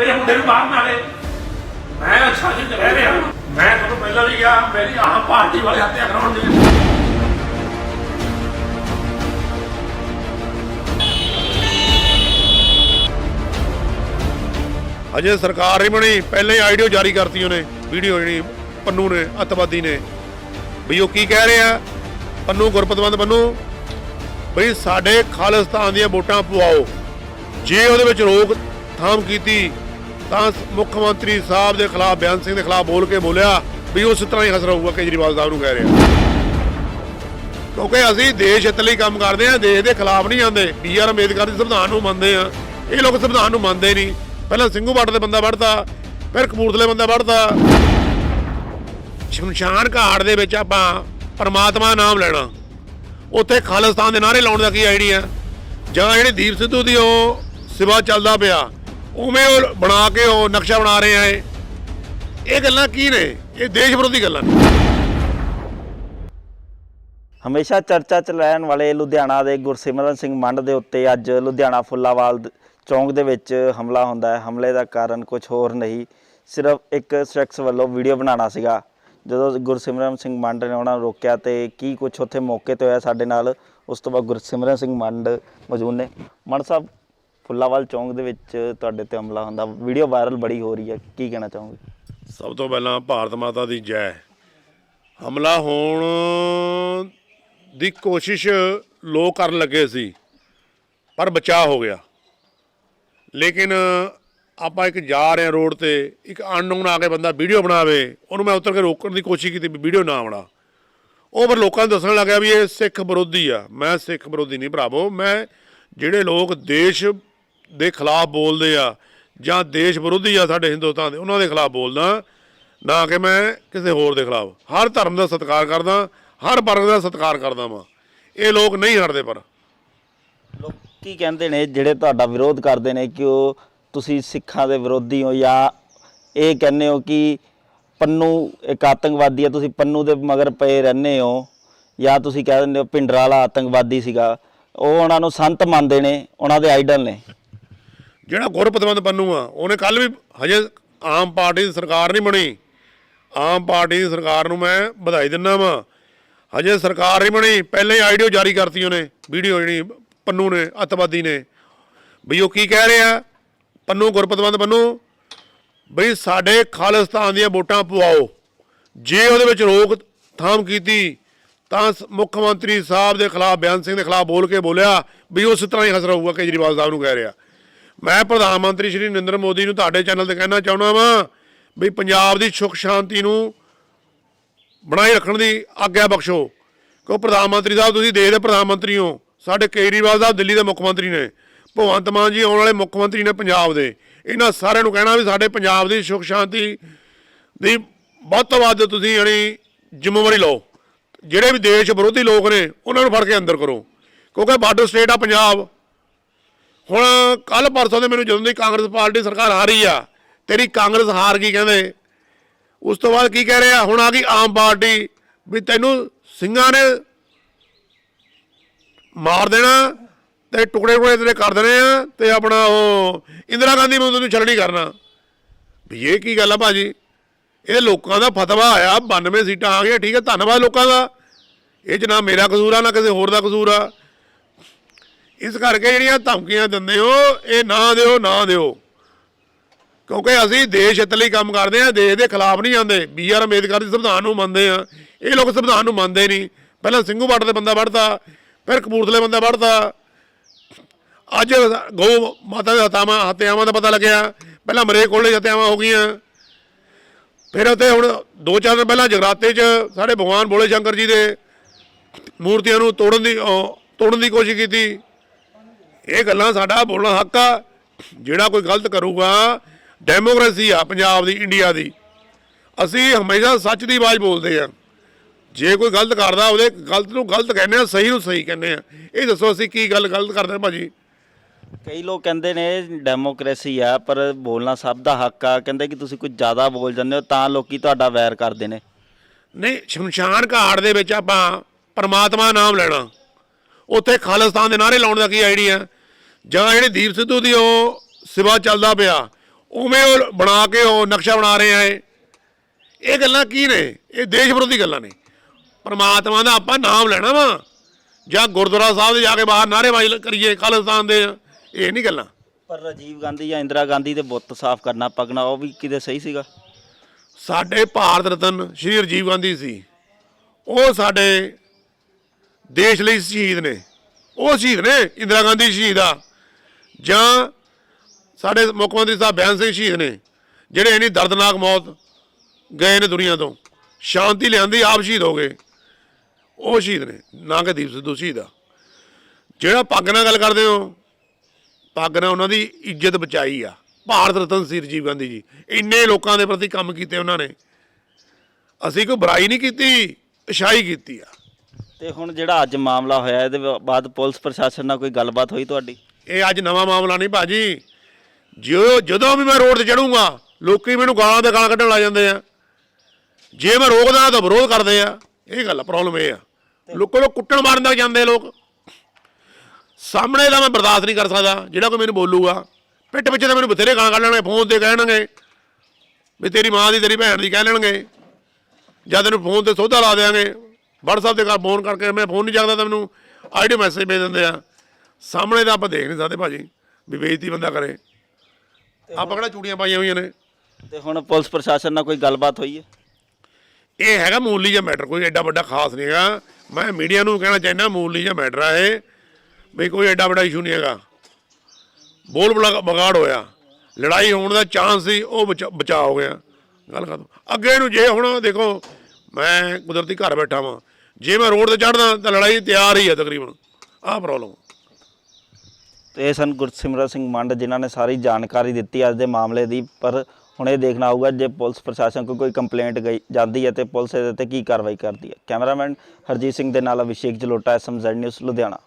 ਮੇਰੇ ਮੁੰਡੇ ਨੂੰ ਬਾਹਰ ਨਾ ਲੈ। ਮੈਂ ਅੱਛਾ ਜੀ ਰਹਿ ਰਿਹਾ। ਮੈਂ ਤੁਹਾਨੂੰ ਪਹਿਲਾਂ ਵੀ ਕਿਹਾ, ਮੇਰੀ ਆਹ ਪਾਰਟੀ ਵਾਲੇ ਹੱਤਿਆ ਕਰਾਉਣ ਦੀ। ਅਜੇ ਸਰਕਾਰ ਨਹੀਂ ਬਣੀ। ਪਹਿਲਾਂ ਹੀ ਆਈਡੀਓ ਜਾਰੀ ਕਰਤੀ ਉਹਨੇ, ਵੀਡੀਓ ਜਿਹੜੀ ਪੰਨੂ ਨੇ, ਅੱਤਵਾਦੀ ਨੇ। ਵੀ ਉਹ ਕੀ ਕਹਿ ਰਿਹਾ? ਪੰਨੂ ਗੁਰਪਤਵੰਦ ਪੰਨੂ, ਬਈ ਸਾਡੇ ਖਾਲਿਸਤਾਨ ਦੀਆਂ ਵੋਟਾਂ ਪਵਾਓ। ਜੇ ਉਹਦੇ ਵਿੱਚ ਰੋਕ ਥਾਮ ਕੀਤੀ ਤਾਂ ਮੁੱਖ ਮੰਤਰੀ ਸਾਹਿਬ ਦੇ ਖਿਲਾਫ, ਬਿਆਨ ਸਿੰਘ ਦੇ ਖਿਲਾਫ ਬੋਲ ਕੇ ਬੋਲਿਆ ਵੀ ਉਸ ਤਰ੍ਹਾਂ ਹੀ ਹਸਰ ਹੋਊਗਾ, ਕੇਜਰੀਵਾਲ ਸਾਹਿਬ ਨੂੰ ਕਹਿ ਰਿਹਾ। ਕਿਉਂਕਿ ਅਸੀਂ ਦੇਸ਼ ਹਿੱਤ ਲਈ ਕੰਮ ਕਰਦੇ ਆ ਦੇਸ਼ ਦੇ ਖਿਲਾਫ ਨਹੀਂ ਜਾਂਦੇ ਬੀ ਆਰ ਅੰਬੇਦਕਰ ਦੇ ਸੰਵਿਧਾਨ ਨੂੰ ਮੰਨਦੇ ਆ ਇਹ ਲੋਕ ਸੰਵਿਧਾਨ ਨੂੰ ਮੰਨਦੇ ਨਹੀਂ। ਪਹਿਲਾਂ ਸਿੰਘੂ ਬਾਟ ਦੇ ਬੰਦਾ ਵੜਦਾ ਫਿਰ ਕਪੂਰਥਲੇ ਬੰਦਾ ਵੜਦਾ ਸ਼ਮਸ਼ਾਨ ਘਾਟ ਦੇ ਵਿੱਚ ਆਪਾਂ ਪਰਮਾਤਮਾ ਨਾਮ ਲੈਣਾ। ਉੱਥੇ ਖਾਲਿਸਤਾਨ ਦੇ ਨਾਰੇ ਲਾਉਣ ਦਾ ਕੀ ਆਈਡੀਆ ਜਾਂ ਜਿਹੜੇ ਦੀਪ ਸਿੱਧੂ ਦੀ ਉਹ ਸਿਵਾ ਚੱਲਦਾ ਪਿਆ ਉਵੇਂ ਉਹ ਬਣਾ ਕੇ ਉਹ ਨਕਸ਼ਾ ਬਣਾ ਰਹੇ ਆ ਇਹ। ਇਹ ਗੱਲਾਂ ਕੀ ਨੇ? ਇਹ ਦੇਸ਼ ਵਿਰੋਧੀ ਗੱਲਾਂ ਨੇ। ਹਮੇਸ਼ਾ ਚਰਚਾ ਚ ਰਹਿਣ ਵਾਲੇ ਲੁਧਿਆਣਾ ਦੇ ਗੁਰਸਿਮਰਨ ਸਿੰਘ ਮੰਡ ਦੇ ਉੱਤੇ ਅੱਜ ਲੁਧਿਆਣਾ ਫੁੱਲਾਵਾਲ ਦ- ਚੌਂਕ ਦੇ ਵਿੱਚ ਹਮਲਾ ਹੁੰਦਾ ਹੈ। ਹਮਲੇ ਦਾ ਕਾਰਨ ਕੁਝ ਹੋਰ ਨਹੀਂ, ਸਿਰਫ ਇੱਕ ਸ਼ਖਸ ਵੱਲੋਂ ਵੀਡੀਓ ਬਣਾਉਣਾ ਸੀਗਾ। ਜਦੋਂ ਗੁਰਸਿਮਰਨ ਸਿੰਘ ਮੰਡ ਨੇ ਉਹਨਾਂ ਨੂੰ ਰੋਕਿਆ ਤੇ ਕੀ ਕੁਝ ਉੱਥੇ ਮੌਕੇ ਤੇ ਹੋਇਆ ਸਾਡੇ ਨਾਲ, ਉਸ ਤੋਂ ਬਾਅਦ ਗੁਰਸਿਮਰਨ ਸਿੰਘ ਮੰਡ ਮੌਜੂਦ ਨੇ। ਮੰਡ ਸਾਹਿਬ ਫੁੱਲਾਵਾਲ ਚੌਂਕ ਦੇ ਵਿੱਚ ਤੁਹਾਡੇ ਤੇ ਹਮਲਾ ਹੁੰਦਾ ਵੀਡੀਓ ਵਾਇਰਲ ਬੜੀ ਹੋ ਰਹੀ ਹੈ, ਕੀ ਕਹਿਣਾ ਚਾਹੋਗੇ? ਸਭ ਤੋਂ ਪਹਿਲਾਂ ਭਾਰਤ ਮਾਤਾ ਦੀ ਜੈ। ਹਮਲਾ ਹੋਣ ਦੀ ਕੋਸ਼ਿਸ਼ ਲੋਕ ਕਰਨ ਲੱਗੇ ਸੀ, ਪਰ ਬਚਾਅ ਹੋ ਗਿਆ। ਲੇਕਿਨ ਆਪਾਂ ਇੱਕ ਜਾ ਰਹੇ ਹਾਂ ਰੋਡ ਤੇ, ਇੱਕ ਅਨਨੋਨ ਆ ਕੇ ਬੰਦਾ ਵੀਡੀਓ ਬਣਾਵੇ, ਉਹਨੂੰ ਮੈਂ ਉਤਰ ਕੇ ਰੋਕਣ ਦੀ ਕੋਸ਼ਿਸ਼ ਕੀਤੀ ਵੀ ਵੀਡੀਓ ਨਾ ਬਣਾ। ਉਹ ਫਿਰ ਲੋਕਾਂ ਨੂੰ ਦੱਸਣ ਲੱਗਿਆ ਵੀ ਇਹ ਸਿੱਖ ਵਿਰੋਧੀ ਆ। ਮੈਂ ਸਿੱਖ ਵਿਰੋਧੀ ਨਹੀਂ ਭਰਾਵੋ, ਮੈਂ ਜਿਹੜੇ ਲੋਕ ਦੇਸ਼ ਦੇ ਖਿਲਾਫ ਬੋਲਦੇ ਆ ਜਾਂ ਦੇਸ਼ ਵਿਰੋਧੀ ਆ ਸਾਡੇ ਹਿੰਦੁਸਤਾਨ ਦੇ, ਉਹਨਾਂ ਦੇ ਖਿਲਾਫ ਬੋਲਦਾ। ਨਾ ਕਿ ਮੈਂ ਕਿਸੇ ਹੋਰ ਦੇ ਖਿਲਾਫ। ਹਰ ਧਰਮ ਦਾ ਸਤਿਕਾਰ ਕਰਦਾ, ਹਰ ਵਰਗ ਦਾ ਸਤਿਕਾਰ ਕਰਦਾ ਵਾਂ। ਇਹ ਲੋਕ ਨਹੀਂ ਹਟਦੇ ਪਰ। ਲੋਕ ਕੀ ਕਹਿੰਦੇ ਨੇ, ਜਿਹੜੇ ਤੁਹਾਡਾ ਵਿਰੋਧ ਕਰਦੇ ਨੇ ਕਿ ਉਹ ਤੁਸੀਂ ਸਿੱਖਾਂ ਦੇ ਵਿਰੋਧੀ ਹੋ ਜਾਂ ਇਹ ਕਹਿੰਦੇ ਹੋ ਕਿ ਪੰਨੂ ਇੱਕ ਆਤੰਕਵਾਦੀ ਆ, ਤੁਸੀਂ ਪੰਨੂ ਦੇ ਮਗਰ ਪਏ ਰਹਿੰਦੇ ਹੋ ਜਾਂ ਤੁਸੀਂ ਕਹਿ ਦਿੰਦੇ ਹੋ ਪਿੰਡਰਾ ਵਾਲਾ ਆਤੰਕਵਾਦੀ ਸੀਗਾ। ਉਹ ਉਹਨਾਂ ਨੂੰ ਸੰਤ ਮੰਨਦੇ ਨੇ, ਉਹਨਾਂ ਦੇ ਆਈਡਲ ਨੇ। ਜਿਹੜਾ ਗੁਰਪਤਵੰਦ ਪੰਨੂ ਆ, ਉਹਨੇ ਕੱਲ ਵੀ ਹਜੇ ਆਮ ਪਾਰਟੀ ਦੀ ਸਰਕਾਰ ਨਹੀਂ ਬਣੀ। ਆਮ ਪਾਰਟੀ ਦੀ ਸਰਕਾਰ ਨੂੰ ਮੈਂ ਵਧਾਈ ਦਿੰਦਾ ਵਾਂ। ਹਜੇ ਸਰਕਾਰ ਨਹੀਂ ਬਣੀ, ਪਹਿਲਾਂ ਹੀ ਆਈਡੀਓ ਜਾਰੀ ਕਰਤੀ ਉਹਨੇ, ਵੀਡੀਓ ਜਿਹੜੀ ਪੰਨੂ ਨੇ, ਅੱਤਵਾਦੀ ਨੇ। ਬਈ ਉਹ ਕੀ ਕਹਿ ਰਿਹਾ? ਪੰਨੂ ਗੁਰਪਤਵੰਦ ਪੰਨੂ, ਬਈ ਸਾਡੇ ਖਾਲਿਸਤਾਨ ਦੀਆਂ ਵੋਟਾਂ ਪਵਾਓ। ਜੇ ਉਹਦੇ ਵਿੱਚ ਰੋਕ ਥਾਮ ਕੀਤੀ, ਤਾਂ ਸ- ਮੁੱਖ ਮੰਤਰੀ ਸਾਹਿਬ ਦੇ ਖਿਲਾਫ, ਬਿਆਨ ਸਿੰਘ ਦੇ ਖਿਲਾਫ ਬੋਲ ਕੇ ਬੋਲਿਆ ਵੀ ਉਸ ਤਰ੍ਹਾਂ ਹੀ ਹਸਰ ਹੋਊਗਾ, ਕੇਜਰੀਵਾਲ ਸਾਹਿਬ ਨੂੰ ਕਹਿ ਰਿਹਾ। ਮੈਂ ਪ੍ਰਧਾਨ ਮੰਤਰੀ ਸ਼੍ਰੀ ਨਰਿੰਦਰ ਮੋਦੀ ਨੂੰ ਤੁਹਾਡੇ ਚੈਨਲ ਤੇ ਕਹਿਣਾ ਚਾਹੁੰਦਾ ਵਾਂ ਵੀ ਪੰਜਾਬ ਦੀ ਸੁਖ ਸ਼ਾਂਤੀ ਨੂੰ ਬਣਾਈ ਰੱਖਣ ਦੀ ਆਗਿਆ ਬਖਸ਼ੋ। ਕਿਉਂ ਪ੍ਰਧਾਨ ਮੰਤਰੀ ਸਾਹਿਬ, ਤੁਸੀਂ ਦੇਸ਼ ਦੇ ਪ੍ਰਧਾਨ ਮੰਤਰੀ ਹੋ। ਸਾਡੇ ਕੇਜਰੀਵਾਲ ਸਾਹਿਬ ਦਿੱਲੀ ਦੇ ਮੁੱਖ ਮੰਤਰੀ ਨੇ। ਭਗਵੰਤ ਮਾਨ ਜੀ ਆਉਣ ਵਾਲੇ ਮੁੱਖ ਮੰਤਰੀ ਨੇ ਪੰਜਾਬ ਦੇ। ਇਹਨਾਂ ਸਾਰਿਆਂ ਨੂੰ ਕਹਿਣਾ ਵੀ ਸਾਡੇ ਪੰਜਾਬ ਦੀ ਸੁਖ ਸ਼ਾਂਤੀ ਦੀ ਵੱਧ ਤੋਂ ਵੱਧ ਤੁਸੀਂ ਯਾਨੀ ਜ਼ਿੰਮੇਵਾਰੀ ਲਓ। ਜਿਹੜੇ ਵੀ ਦੇਸ਼ ਵਿਰੋਧੀ ਲੋਕ ਨੇ, ਉਹਨਾਂ ਨੂੰ ਫੜ ਕੇ ਅੰਦਰ ਕਰੋ। ਕਿਉਂਕਿ ਬਾਰਡਰ ਸਟੇਟ ਆ ਪੰਜਾਬ। ਹੁਣ ਕੱਲ ਪਰਸੋਂ ਦੇ ਮੈਨੂੰ ਜਦੋਂ ਦੀ ਕਾਂਗਰਸ ਪਾਰਟੀ ਸਰਕਾਰ ਹਾਰੀ ਆ, ਤੇਰੀ ਕਾਂਗਰਸ ਹਾਰ ਗਈ ਕਹਿੰਦੇ। ਉਸ ਤੋਂ ਬਾਅਦ ਕੀ ਕਹਿ ਰਿਹਾ? ਹੁਣ ਆ ਗਈ ਆਮ ਪਾਰਟੀ ਵੀ ਤੈਨੂੰ ਸਿੰਘਾਂ ਨੇ ਮਾਰ ਦੇਣਾ ਤੇ ਟੁਕੜੇ ਟੁਕੜੇ ਤੇਰੇ ਕਰ ਦੇਣੇ ਆ ਤੇ ਆਪਣਾ ਉਹ ਇੰਦਰਾ ਗਾਂਧੀ ਨੂੰ ਤੈਨੂੰ ਛੱਡ ਨਹੀਂ ਕਰਨਾ। ਵੀ ਇਹ ਕੀ ਗੱਲ ਆ ਭਾਜੀ? ਇਹ ਲੋਕਾਂ ਦਾ ਫਤਵਾ ਆਇਆ 92 ਸੀਟਾਂ ਆ ਗਈਆਂ, ਠੀਕ ਹੈ ਧੰਨਵਾਦ ਲੋਕਾਂ ਦਾ। ਇਹ ਚ ਨਾ ਮੇਰਾ ਕਸੂਰ ਆ, ਨਾ ਕਿਸੇ ਹੋਰ ਦਾ ਕਸੂਰ ਆ। ਇਸ ਕਰਕੇ ਜਿਹੜੀਆਂ ਧਮਕੀਆਂ ਦਿੰਦੇ ਹੋ, ਇਹ ਨਾ ਦਿਓ ਨਾ ਦਿਓ। ਕਿਉਂਕਿ ਅਸੀਂ ਦੇਸ਼ ਹਿੱਤ ਲਈ ਕੰਮ ਕਰਦੇ ਆ ਦੇਸ਼ ਦੇ ਖਿਲਾਫ ਨਹੀਂ ਆਉਂਦੇ। ਬੀ ਆਰ ਅੰਬੇਦਕਰ ਦੇ ਸੰਵਿਧਾਨ ਨੂੰ ਮੰਨਦੇ ਆ ਇਹ ਲੋਕ ਸੰਵਿਧਾਨ ਨੂੰ ਮੰਨਦੇ ਨਹੀਂ। ਪਹਿਲਾਂ ਸਿੰਘੂ ਬਾਟ ਦੇ ਬੰਦਾ ਵੜਦਾ ਫਿਰ ਕਪੂਰਥਲੇ ਬੰਦਾ ਵੜਦਾ ਅੱਜ ਗਊ ਮਾਤਾ ਦੇ ਹਤਾਵਾਂ ਹਤਿਆਵਾਂ ਦਾ ਪਤਾ ਲੱਗਿਆ। ਪਹਿਲਾਂ ਮਰੇ ਕੋਲੇ ਹਤਿਆਵਾਂ ਹੋ ਗਈਆਂ। ਫਿਰ ਉੱਥੇ ਹੁਣ ਦੋ ਚਾਰ ਦਿਨ ਪਹਿਲਾਂ ਜਗਰਾਤੇ 'ਚ ਸਾਡੇ ਭਗਵਾਨ ਭੋਲੇ ਸ਼ੰਕਰ ਜੀ ਦੇ ਮੂਰਤੀਆਂ ਨੂੰ ਤੋੜਨ ਦੀ ਤੋੜਨ ਦੀ ਕੋਸ਼ਿਸ਼ ਕੀਤੀ। ਇਹ ਗੱਲਾਂ ਸਾਡਾ ਬੋਲਣਾ ਹੱਕ ਆ। ਜਿਹੜਾ ਕੋਈ ਗਲਤ ਕਰੂਗਾ ਡੈਮੋਕ੍ਰੇਸੀ ਆ ਪੰਜਾਬ ਦੀ ਇੰਡੀਆ ਦੀ। ਅਸੀਂ ਹਮੇਸ਼ਾ ਸੱਚ ਦੀ ਆਵਾਜ਼ ਬੋਲਦੇ ਆ। ਜੇ ਕੋਈ ਗਲਤ ਕਰਦਾ ਉਹਦੇ ਗਲਤ ਨੂੰ ਗਲਤ ਕਹਿੰਦੇ ਆ ਸਹੀ ਨੂੰ ਸਹੀ ਕਹਿੰਦੇ ਆ। ਇਹ ਦੱਸੋ ਅਸੀਂ ਕੀ ਗੱਲ ਗਲਤ ਕਰਦੇ ਆ ਭਾਜੀ? ਕਈ ਲੋਕ ਕਹਿੰਦੇ ਨੇ ਡੈਮੋਕ੍ਰੇਸੀ ਆ ਪਰ ਬੋਲਣਾ ਸਭ ਦਾ ਹੱਕ ਆ। ਕਹਿੰਦੇ ਕਿ ਤੁਸੀਂ ਕੁਝ ਜ਼ਿਆਦਾ ਬੋਲ ਜਾਂਦੇ ਹੋ ਤਾਂ ਲੋਕੀ ਤੁਹਾਡਾ ਵੈਰ ਕਰਦੇ ਨੇ। ਨਹੀਂ ਸ਼ਮਸ਼ਾਨ ਘਾਟ ਦੇ ਵਿੱਚ ਆਪਾਂ ਪਰਮਾਤਮਾ ਨਾਮ ਲੈਣਾ। ਉੱਥੇ ਖਾਲਿਸਤਾਨ ਦੇ ਨਾਰੇ ਲਾਉਣ ਦਾ ਕੀ ਆਈਡੀਆ ਜਾਂ ਜਿਹੜੇ ਦੀਪ ਸਿੱਧੂ ਦੀ ਉਹ ਸਿਵਾ ਚੱਲਦਾ ਪਿਆ ਉਵੇਂ ਉਹ ਬਣਾ ਕੇ ਉਹ ਨਕਸ਼ਾ ਬਣਾ ਰਹੇ ਆ ਇਹ। ਗੱਲਾਂ ਕੀ ਨੇ? ਇਹ ਦੇਸ਼ ਵਿਰੋਧੀ ਗੱਲਾਂ ਨੇ। ਪਰਮਾਤਮਾ ਦਾ ਆਪਾਂ ਨਾਮ ਲੈਣਾ ਵਾ। ਜਾਂ ਗੁਰਦੁਆਰਾ ਸਾਹਿਬ ਦੇ ਜਾ ਕੇ ਬਾਹਰ ਨਾਅਰੇਬਾਜ਼ੀ ਕਰੀਏ ਖਾਲਿਸਤਾਨ ਦੇ। ਇਹ ਨਹੀਂ ਗੱਲਾਂ। ਪਰ ਰਾਜੀਵ ਗਾਂਧੀ ਜਾਂ ਇੰਦਰਾ ਗਾਂਧੀ ਦੇ ਬੁੱਤ ਸਾਫ਼ ਕਰਨਾ ਪਗਣਾ ਉਹ ਵੀ ਕਿਤੇ ਸਹੀ ਸੀਗਾ? ਸਾਡੇ ਭਾਰਤ ਰਤਨ ਸ਼੍ਰੀ ਰਾਜੀਵ ਗਾਂਧੀ ਸੀ। ਉਹ ਸਾਡੇ ਦੇਸ਼ ਲਈ ਸ਼ਹੀਦ ਨੇ। ਉਹ ਸ਼ਹੀਦ ਨੇ, ਇੰਦਰਾ ਗਾਂਧੀ ਸ਼ਹੀਦ ਆ। ਜਾਂ ਸਾਡੇ ਮੁੱਖ ਮੰਤਰੀ ਸਾਹਿਬ ਬੈਨ ਸਿੰਘ ਸ਼ਹੀਦ ਨੇ, ਜਿਹੜੇ ਇੰਨੀ ਦਰਦਨਾਕ ਮੌਤ ਗਏ ਨੇ ਦੁਨੀਆ ਤੋਂ। ਸ਼ਾਂਤੀ ਲਿਆਂਦੀ, ਆਪ ਸ਼ਹੀਦ ਹੋ ਗਏ। ਉਹ ਸ਼ਹੀਦ ਨੇ ਨਾ ਕਿ ਦੀਪ ਸਿੱਧੂ ਸ਼ਹੀਦ ਆ। ਜਿਹੜਾ ਪੱਗ ਨਾਲ ਗੱਲ ਕਰਦੇ ਹੋ, ਪੱਗ ਨਾਲ ਉਹਨਾਂ ਦੀ ਇੱਜ਼ਤ ਬਚਾਈ ਆ। ਭਾਰਤ ਰਤਨ ਸੀ ਰਾਜੀਵ ਗਾਂਧੀ ਜੀ। ਇੰਨੇ ਲੋਕਾਂ ਦੇ ਪ੍ਰਤੀ ਕੰਮ ਕੀਤੇ ਉਹਨਾਂ ਨੇ। ਅਸੀਂ ਕੋਈ ਬੁਰਾਈ ਨਹੀਂ ਕੀਤੀ ਅਛਾਈ ਕੀਤੀ ਆ। ਤੇ ਹੁਣ ਜਿਹੜਾ ਅੱਜ ਮਾਮਲਾ ਹੋਇਆ ਇਹਦੇ ਬਾ- ਬਾਅਦ ਪੁਲਿਸ ਪ੍ਰਸ਼ਾਸਨ ਨਾਲ ਕੋਈ ਗੱਲਬਾਤ ਹੋਈ ਤੁਹਾਡੀ? ਇਹ ਅੱਜ ਨਵਾਂ ਮਾਮਲਾ ਨਹੀਂ ਭਾਜੀ। ਜਿਉ ਜਦੋਂ ਵੀ ਮੈਂ ਰੋਡ ਤੇ ਚੜੂੰਗਾ ਲੋਕੀ ਮੈਨੂੰ ਗਾਲਾਂ ਤੇ ਗਾਲਾਂ ਕੱਢਣ ਲੱਗ ਜਾਂਦੇ ਆ। ਜੇ ਮੈਂ ਰੋਕਦਾ ਤਾਂ ਵਿਰੋਧ ਕਰਦੇ ਆ। ਇਹ ਗੱਲ ਪ੍ਰੋਬਲਮ ਇਹ ਆ। ਲੋਕਾਂ ਨੂੰ ਕੁੱਟਣ ਮਾਰਨ ਤੱਕ ਜਾਂਦੇ ਲੋਕ। ਸਾਹਮਣੇ ਦਾ ਮੈਂ ਬਰਦਾਸ਼ਤ ਨਹੀਂ ਕਰ ਸਕਦਾ ਜਿਹੜਾ ਕੋਈ ਮੈਨੂੰ ਬੋਲੂਗਾ। ਪਿੱਠ ਪਿੱਛੇ ਤਾਂ ਮੈਨੂੰ ਬਥੇਰੇ ਗਾਲਾਂ ਕੱਢਣਗੇ ਫੋਨ ਤੇ ਕਹਿਣਗੇ। ਵੀ ਤੇਰੀ ਮਾਂ ਦੀ ਤੇਰੀ ਭੈਣ ਦੀ ਕਹਿ ਲੈਣਗੇ। ਜਦ ਤੈਨੂੰ ਫੋਨ ਤੇ ਸੌਦਾ ਲਾ ਦੇਾਂਗੇ WhatsApp ਤੇ ਕਰ ਫੋਨ ਕਰਕੇ ਮੈਂ ਫੋਨ ਨਹੀਂ ਚੱਕਦਾ ਤਾਂ ਮੈਨੂੰ ਆਈਡੀ ਮੈਸੇਜ ਭੇਜ ਦਿੰਦੇ ਆ ਸਾਹਮਣੇ ਤਾਂ ਆਪਾਂ ਦੇਖ ਨਹੀਂ ਸਕਦੇ ਭਾਜੀ ਵੀ ਬੇਇੱਜ਼ਤੀ ਬੰਦਾ ਕਰੇ। ਆਪਾਂ ਕਿਹੜਾ ਚੂੜੀਆਂ ਪਾਈਆਂ ਹੋਈਆਂ ਨੇ? ਤੇ ਹੁਣ ਪੁਲਿਸ ਪ੍ਰਸ਼ਾਸਨ ਨਾਲ ਕੋਈ ਗੱਲਬਾਤ ਹੋਈ ਹੈ? ਇਹ ਹੈਗਾ ਮੂਲੀ ਜਿਹਾ ਮੈਟਰ ਕੋਈ ਐਡਾ ਵੱਡਾ ਖਾਸ ਨਹੀਂ ਹੈਗਾ। ਮੈਂ ਮੀਡੀਆ ਨੂੰ ਕਹਿਣਾ ਚਾਹੁੰਦਾ ਮੂਲੀ ਜਿਹਾ ਮੈਟਰ ਆ ਇਹ ਵੀ ਕੋਈ ਐਡਾ ਵੱਡਾ ਇਸ਼ੂ ਨਹੀਂ ਹੈਗਾ। ਬੋਲ ਬਲਾ- ਬਗਾੜ ਹੋਇਆ। ਲੜਾਈ ਹੋਣ ਦਾ ਚਾਂਸ ਸੀ ਉਹ ਬਚਾ ਬਚਾ ਹੋ ਗਿਆ। ਗੱਲ ਖਤਮ। ਅੱਗੇ ਨੂੰ ਜੇ ਹੁਣ ਦੇਖੋ ਮੈਂ ਕੁਦਰਤੀ ਘਰ ਬੈਠਾ ਵਾਂ। ਜੇ ਮੈਂ ਰੋਡ ਤੇ ਚੜਦਾ ਤਾਂ ਲੜਾਈ ਤਿਆਰ ਹੀ ਹੈ ਤਕਰੀਬਨ। ਆਹ ਪ੍ਰੋਬਲਮ ਤੇ ਇਹ ਸਨ ਗੁਰਸਿਮਰਤ ਸਿੰਘ ਮੰਡ ਜਿਨ੍ਹਾਂ ਨੇ ਸਾਰੀ ਜਾਣਕਾਰੀ ਦਿੱਤੀ ਅੱਜ ਦੇ ਮਾਮਲੇ ਦੀ, ਪਰ ਹੁਣ ਇਹ ਦੇਖਣਾ ਹੋਊਗਾ ਜੇ ਪੁਲਿਸ ਪ੍ਰਸ਼ਾਸਨ ਕੋਲ ਕੋਈ ਕੰਪਲੇਂਟ ਗਈ ਜਾਂਦੀ ਹੈ ਤੇ ਪੁਲਿਸ ਇਹਦੇ ਤੇ ਕੀ ਕਾਰਵਾਈ ਕਰਦੀ ਹੈ। ਕੈਮਰਾਮੈਨ ਹਰਜੀਤ ਸਿੰਘ ਦੇ ਨਾਲ ਅਭਿਸ਼ੇਕ ਜਲੋਟਾ ਐਸਐਮਜ਼ੈਡ ਨਿਊਜ਼, ਲੁਧਿਆਣਾ।